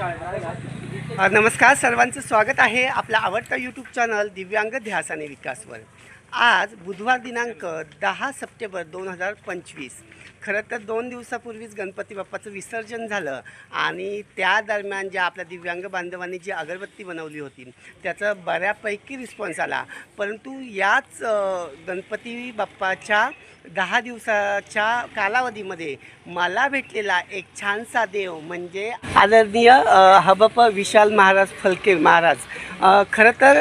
नमस्कार सर्वांचं स्वागत आहे आपला आवडता यूट्यूब चॅनल दिव्यांग ध्यास आणि विकासवर. आज बुधवार दिनांक दहा सप्टेंबर दोन हजार पंचवीस. खरं तर दोन दिवसापूर्वीच गणपती बाप्पाचं विसर्जन झालं आणि त्या दरम्यान ज्या आपल्या दिव्यांग बांधवांनी जी अगरबत्ती बनवली होती त्याचा बऱ्यापैकी रिस्पॉन्स आला. परंतु याच गणपती बाप्पाच्या दहा दिवसाच्या कालावधीमध्ये मला भेटलेला एक छानसा देव म्हणजे आदरणीय हबप विशाल महाराज फलके महाराज. खरं तर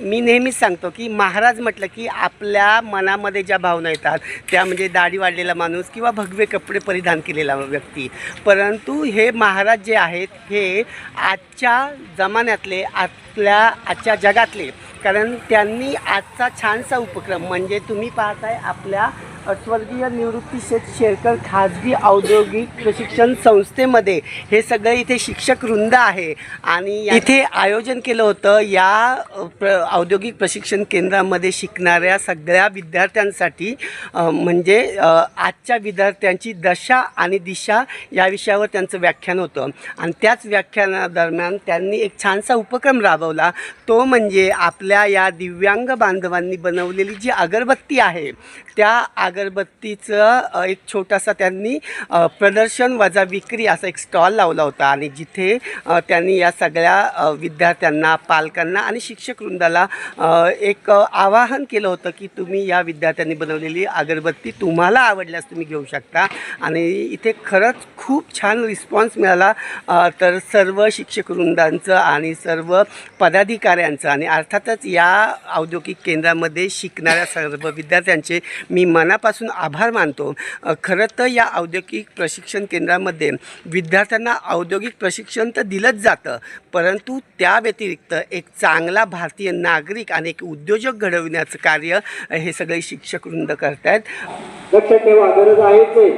मी नेहमीच सांगतो की महाराज म्हटलं की आपल्या मनामध्ये ज्या भावना येतात त्या म्हणजे दाढी वाढलेला माणूस किंवा भगवे कपडे परिधान केलेला व्यक्ती. परंतु हे महाराज जे आहेत हे आजच्या जमान्यातले आपल्या आजच्या जगातले. कारण त्यांनी आजचा छानसा उपक्रम म्हणजे तुम्ही पाहताय आपल्या स्वर्गीय निवृत्ती शेठ शेरकर खाजगी औद्योगिक प्रशिक्षण संस्थेमध्ये हे सगळे इथे शिक्षक वृंद आहे आणि इथे आयोजन केलं होतं. तर या प्र औद्योगिक प्रशिक्षण केंद्रामध्ये शिकणाऱ्या सगळ्या विद्यार्थ्यांसाठी म्हणजे आजच्या विद्यार्थ्यांची दशा आणि दिशा या विषयावर त्यांचं व्याख्यान होतं. आणि त्याच व्याख्यानादरम्यान त्यांनी एक छानसा उपक्रम राबवला. तो म्हणजे आपल्या या दिव्यांग बांधवांनी बनवलेली जी अगरबत्ती आहे त्या अगरबत्तीचं एक छोटासा त्यांनी प्रदर्शन वजा विक्री असा एक स्टॉल लावला होता. आणि जिथे त्यांनी या सगळ्या विद्यार्थ्यांना पालकांना आणि शिक्षक वृंदाला एक आवाहन केलं होतं की तुम्ही या विद्यार्थ्यांनी बनवलेली अगरबत्ती तुम्हाला आवडल्यास तुम्ही घेऊ शकता. आणि इथे खरंच खूप छान रिस्पॉन्स मिळाला. तर सर्व शिक्षक वृंदांचं आणि सर्व पदाधिकाऱ्यांचं आणि अर्थातच या औद्योगिक केंद्रामध्ये शिकणाऱ्या सर्व विद्यार्थ्यांचे मी मनापासून आभार मानतो. खरं तर या औद्योगिक प्रशिक्षण केंद्रामध्ये विद्यार्थ्यांना औद्योगिक प्रशिक्षण तर दिलंच जातं परंतु त्या व्यतिरिक्त एक चांगला भारतीय नागरिक आणि एक उद्योजक घडविण्याचं कार्य हे सगळे शिक्षक वृंद करत आहेत लक्षात ठेवा गरज आहे ते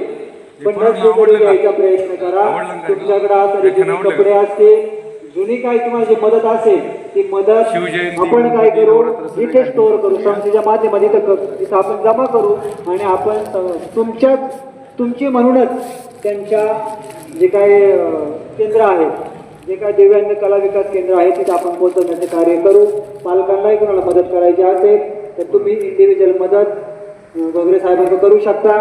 पण? घ्यायचा प्रयत्न करा? तुमच्याकडे व्याख्यान जुने आवडलं कपडे असतील. जुनी काही तुम्हाला जी मदत असेल ती मदत आपण काय करू? इथे काय स्टोअर करू. संस्थेच्या माध्यमात इथं इथं आपण जमा करू आणि आपण तुमच्या तुमची म्हणूनच त्यांच्या जे काही केंद्र आहे जे काय दिव्यांग कला विकास केंद्र आहे तिथे आपण पोहोचवण्याचे कार्य करू. पालकांनाही कोणाला मदत करायची असेल तर तुम्ही इंडिव्हिज्युअल मदत वगैरे साहेबांना करू शकता.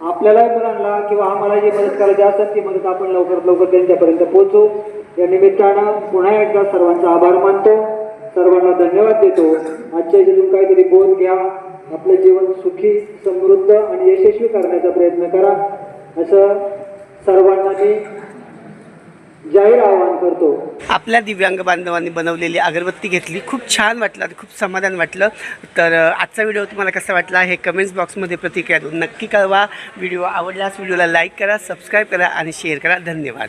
आपल्यालाही मुलांना किंवा आम्हाला जी मदत करायची असेल ती मदत आपण लवकरात लवकर त्यांच्यापर्यंत पोहोचू या निमित्तानं पुन्हा एकदा सर्वांचा आभार मानतो. सर्वांना धन्यवाद देतो. आजच्या याच्यातून काहीतरी बोध घ्या. आपलं जीवन सुखी समृद्ध आणि यशस्वी करण्याचा प्रयत्न करा. असं सर्वांना मी जाहीर आवाहन करतो. आपल्या दिव्यांग बांधवांनी बनवलेली अगरबत्ती घेतली. खूप छान वाटलं आणि खूप समाधान वाटलं. तर आजचा व्हिडिओ तुम्हाला कसा वाटला हे कमेंट्स बॉक्समध्ये प्रतिक्रिया देऊन नक्की कळवा. व्हिडिओ आवडल्यास व्हिडिओला लाईक करा सबस्क्राईब करा आणि शेअर करा. धन्यवाद.